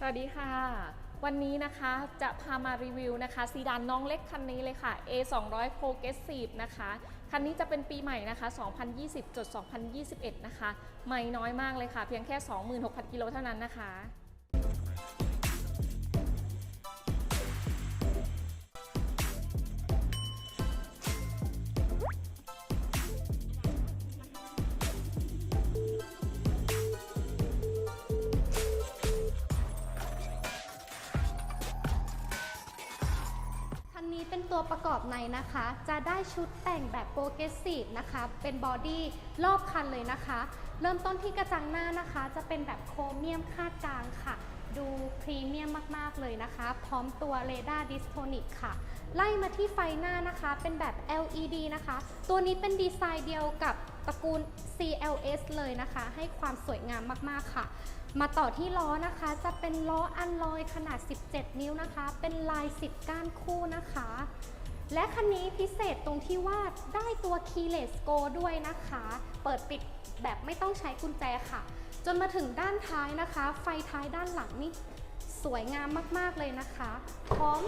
สวัสดีค่ะ วันนี้นะคะจะพามารีวิวนะคะซีดานน้องเล็กคันนี้เลยค่ะ A 2 0 0 Progressive นะคะ คันนี้จะเป็นปีใหม่นะคะ 2020 จด 2021 นะคะ ไม่น้อยมากเลยค่ะ เพียงแค่ 26,000 กิโลเท่านั้นนะคะ ตัวประกอบในนะคะ จะได้ชุดแต่งแบบโปรเกรสซีฟนะคะ เป็นบอดี้รอบคันเลยนะคะ เริ่มต้นที่กระจังหน้านะคะ จะเป็นแบบโครเมียมคาดกลางค่ะ ดูพรีเมียมมากๆเลยนะคะ พร้อมตัวเรดาร์ดิสโทนิกค่ะ ไล่มาที่ไฟหน้านะคะ เป็นแบบ LED นะคะ ตัวนี้เป็นดีไซน์เดียวกับตระกูล CLS เลยนะคะ ให้ความสวยงามมากๆค่ะ มาต่อที่ล้อนะคะ จะเป็นล้ออันลอยขนาด 17 นิ้วนะคะ เป็นลาย10ก้านคู่นะคะ และคันนี้พิเศษตรงที่ว่าได้ตัว keyless go ด้วยนะคะ เปิดปิดแบบไม่ต้องใช้กุญแจค่ะ จนมาถึงด้านท้ายนะคะ ไฟท้ายด้านหลังนี่สวยงามมากๆเลยนะคะ พร้อม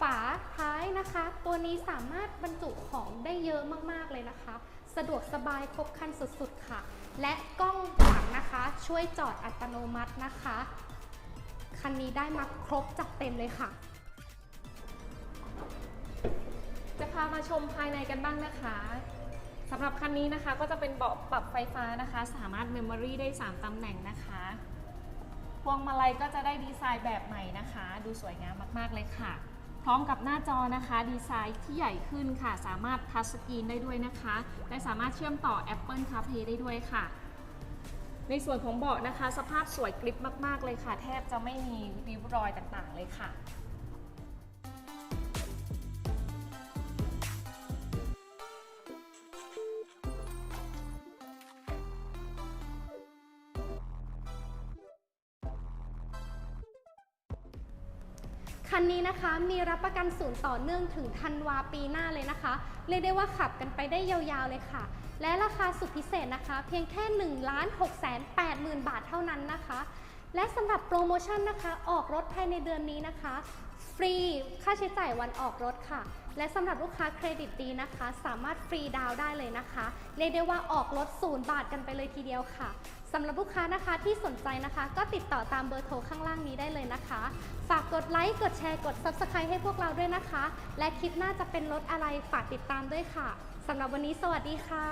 ฝาท้ายนะคะ ตัวนี้สามารถบรรจุของได้เยอะมากๆเลยนะคะ สะดวกสบายครบครันสุดๆค่ะ และกล้องหลังนะคะ ช่วยจอดอัตโนมัตินะคะ คันนี้ได้มาครบจัดเต็มเลยค่ะ จะพามาชมภายในกันบ้างนะคะสำหรับคันนี้นะคะก็จะเป็นเบาะปรับไฟฟ้านะคะ สามารถเมมโมรีได้ 3ตำแหน่งนะคะพวงมาลัยก็จะได้ดีไซน์แบบใหม่นะคะ ดูสวยงามมากๆเลยค่ะ พร้อมกับหน้าจอนะคะ ดีไซน์ที่ใหญ่ขึ้นค่ะ สามารถทัชสกรีนได้ด้วยนะคะและสามารถเชื่อมต่อ Apple CarPlay ได้ด้วยค่ะ ในส่วนของเบาะนะคะ สภาพสวยกริบมากๆเลยค่ะ แทบจะไม่มีริ้วรอยต่างๆเลยค่ะ คันนี้นะคะมีรับประกันศูนย์ต่อเนื่องถึงธันวาปีหน้าเลยนะคะ เรียกได้ว่าขับกันไปได้ยาวๆเลยค่ะ และราคาสุดพิเศษนะคะ เพียงแค่1 6 8 0 0 0 0 บาทเท่านั้นนะคะ และสำหรับโปรโมชั่นนะคะ ออกรถภายในเดือนนี้นะคะ ฟรีค่าใช้จ่ายวันออกรถค่ะ และสำหรับลูกค้าเครดิตดีนะคะ สามารถฟรีดาวได้เลยนะคะ เรียกได้ว่าออกรถศูนย์บาทกันไปเลยทีเดียวค่ะ สำหรับลูกค้านะคะที่สนใจนะคะ ก็ติดต่อตามเบอร์โทรข้างล่างนี้ได้เลยนะคะ ฝากกดไลค์กดแชร์กด Subscribe ให้พวกเราด้วยนะคะ และคลิปหน้าจะเป็นรถอะไรฝากติดตามด้วยค่ะสำหรับวันนี้สวัสดีค่ะ